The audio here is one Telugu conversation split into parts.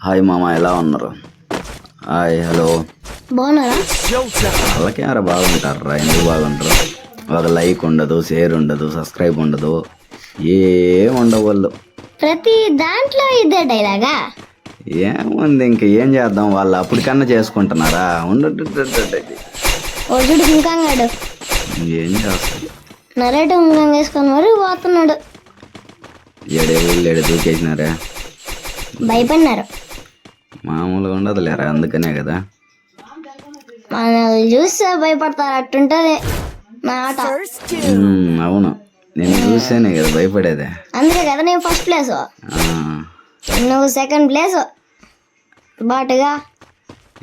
హాయ్ మామ ఎలా ఉన్నారు? Hi hello. బాగున్నారా? వాళ్ళ కెమెరా బాగుంటారు? ఎందుకు బాగుంటారు? ఒక లైక్ ఉండదు షేర్ ఉండదు సబ్స్క్రైబ్ ఉండదు ఏం ఉండవు వాళ్ళు. ప్రతి దాంట్లో ఇదే డైలాగా? ఏముంది ఇంక ఏం చేద్దాం? వాళ్ళు అప్పటికన్నా చేసుకుంటున్నారా? ఉండదు ముఖంగాడు ఏం చేస్తాం నరేట ముఖం వేసుకొని మరి పోతున్నాడు. ఏడే వీళ్ళు ఏడు దూకేసినారా? భయపడినారు. మామూలుగా ఉండదు లేరా అందుకనే కదా. మనల్ని చూస్తే భయపడతారు అట్టుంటది. నా ఆట. ఉమ్, అవును. నేను చూస్తేనే కదా భయపడేదే. అందుకే కదా నేను ఫస్ట్ ప్లేస్ ఆ, నువ్వు సెకండ్ ప్లేస్ బాటుగా.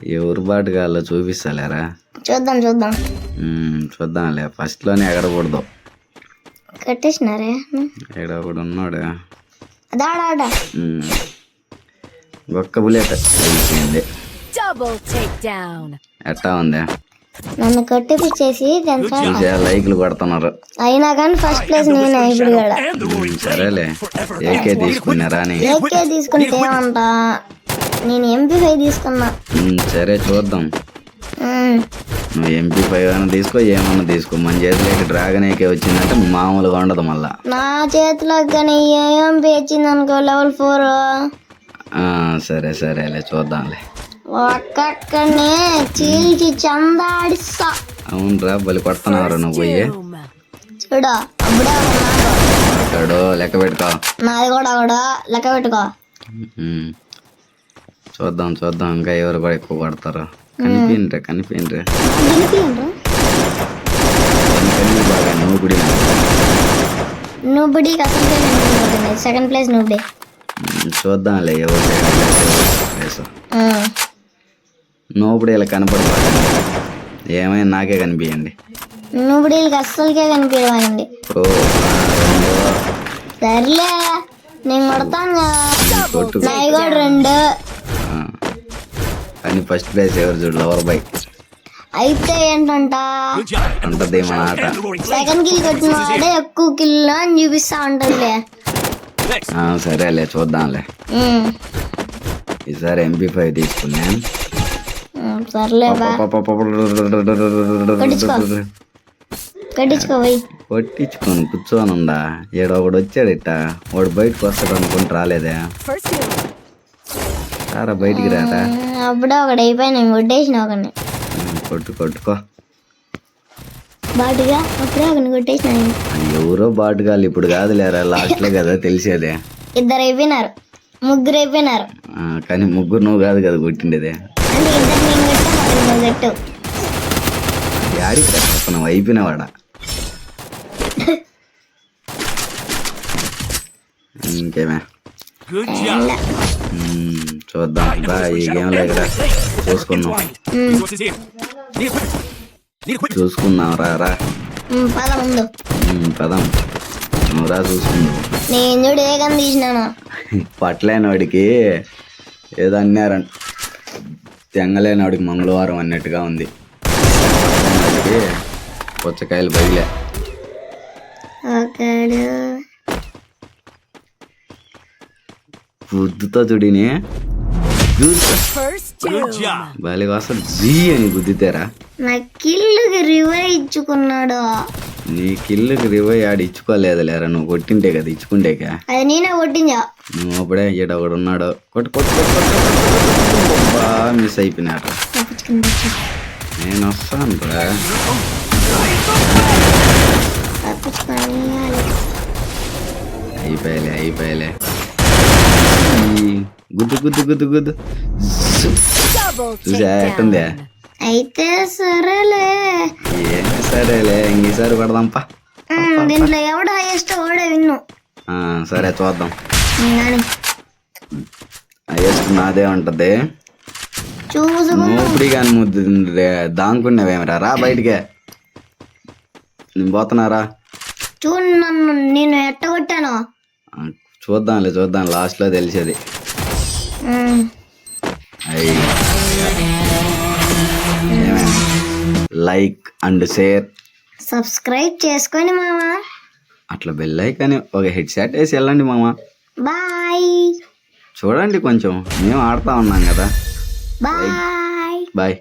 ఎవరు బాటు కాలో చూపిస్తలేరా? చూద్దాం చూద్దాం. ఉమ్, చూద్దాంలే. ఫస్ట్లోనే ఎగరకూడదు. కట్టేసినారే? ఇక్కడ ఒకడు ఉన్నాడు ఉమ్. ఒక్క బుల్లెట్ అయిపోయింది. Double takedown. ఎట్టా ఉంది? నన్ను కట్టిపిచ్చేసి లైక్లు కొడుతున్నారు. అయినా కానీ ఫస్ట్ ప్లేస్ నేనే ఇప్పుడు కూడా సరేలే. ఏకే తీసుకున్నారా అని ఏకే తీసుకుంటే ఏమంట? నేను ఎంపీ ఫైవ్ తీసుకున్నా. సరే చూద్దాం. నువ్వు ఎంపీ ఫైవ్ అయినా తీసుకో ఏమన్నా తీసుకో. మన చేతిలోకి డ్రాగన్ ఏకే వచ్చిందంటే మామూలుగా ఉండదు మళ్ళా. నా చేతిలో కానీ ఎంపీ వచ్చింది అనుకో లెవెల్ ఫోర్ సరే సరేలే చూద్దాంలే. ఒక్కక్కనే చీల్చి చందాడిస్తా. అవునరా బలి కొడుతున్నారు నువ్వు పోయి. చూడు అప్పుడే లెక్క పెట్టుకో. నాది కూడా కూడా లెక్క పెట్టుకో. చూద్దాం చూద్దాం ఇంకా ఎవరు కూడా ఎక్కువ గెలిపియండ్రా కనిపిండి బాగా నువ్వు నువ్వు సెకండ్ ప్లేస్ నువ్వుడే ఉమ్, చూద్దాంలే. నువ్వు కూడా ఇలా కనపడబాక ఏమైనా నాకే కనిపించండి నువ్వు బుడికి అస్సలకే కనిపించమండి ఓ సర్లే నేను కొడతాను కదా. కొట్టు నాయి కూడా రెండు. కానీ ఫస్ట్ ప్లేస్ ఎవరు చూడు లవర్ బై అయితే ఏంటంట? మన ఆట సెకండ్ కిల్ కొట్టిన వాడే ఎక్కువ కిల్ అని చూపిస్తా ఉంటుందిలే. సరేలే చూద్దాంలే. ఉమ్, ఈసారి ఎంపీ ఫైవ్ తీసుకున్నాను కొట్టించుకొని కూర్చొని ఉందా ఏడో ఒకడు వచ్చాడు ఇట్ట వాడు బయటకు వస్తాడు అనుకుంటే రాలేదే. సారా బయటికి రారా? అప్పుడే ఒకటి అయిపోయి నేను కొట్టేసిన ఒకని కొట్టు కొట్టుకో. బాటుగా అప్పుడే ఒకని కొట్టేసిన నేను. ఎవరో బాటుగాలు ఇప్పుడు కాదు లేరా లాస్ట్లో కదా తెలిసేదే. ఇద్దరు అయిపోయినారు ముగ్గురు అయిపోయినారు. ఆ, కానీ ముగ్గురు నువ్వు కాదు కదా కొట్టిండేదే. అంటే ఇద్దరు నేను కొట్టా ఒకటి నువ్వు కొట్టు యాడికి కట్టుకున్నావు అయిపోయినవాడా? ఇంకేమే? చూద్దాం. బా ఈ గేమ్ దగ్గర చూసుకుందాం. చూసుకుందాం రా రా ఉమ్, పద ముందు. పదం. నువ్వు రా చూసుకుందాం. నేను చూడు ఏ గన్ తీసినాను. పట్టలేని వాడికి ఏదో అన్నారంట తెంగలేని వాడికి మంగళవారం అన్నట్టుగా ఉంది. పుచ్చకాయలు బయలే. గుద్దుతో చూడిని. Doom. బాలి అసలు జీ అని గుద్దితేరా నా కిల్లుకి రివై ఇచ్చుకున్నాడు నీ కిల్లుకి రివై ఆడి ఇచ్చుకోలేదు లేరా నువ్వు కొట్టింటే కదా ఇచ్చుకుంటేకా అది నేనే కొట్టిందా నువ్వు అప్పుడే ఈడ ఒకడు ఉన్నాడు కొట్టు కొట్టు కొట్టు మిస్ అయిపోయినాడు నేను వస్తాను రా అయిపోయలే అయిపోయలే ఈ గుద్దు గుద్దు గుద్దు గుద్దు జు. Double చూసా ఎట్టుందే takedown. అయితే సరేలే ఏం సరేలే ఇంకీసారి కొడదాంపా ఉమ్, దీంట్లో ఎవడు హైయెస్ట్ ఓడే విన్ను సరే చూద్దాం హైయెస్ట్ నాదే ఉంటది చూసుకు నువ్వు ఇప్పుడు కానీ ముద్దు దాంకున్నావేమరా రా బయటికే నేను పోతున్నారా చూడు నన్ను నేను ఎట్టగొట్టాను చూద్దాంలే చూద్దాం లాస్ట్లో తెలిసేది లైక్ అండ్ షేర్. సబ్స్క్రైబ్ చేసుకొని మామా. అట్లా బెల్ కానీ ఒక హెడ్ సెట్ వేసి వెళ్ళండి మామ. బాయ్. చూడండి కొంచెం. మేము ఆడుతా ఉన్నాం కదా. బాయ్. బాయ్.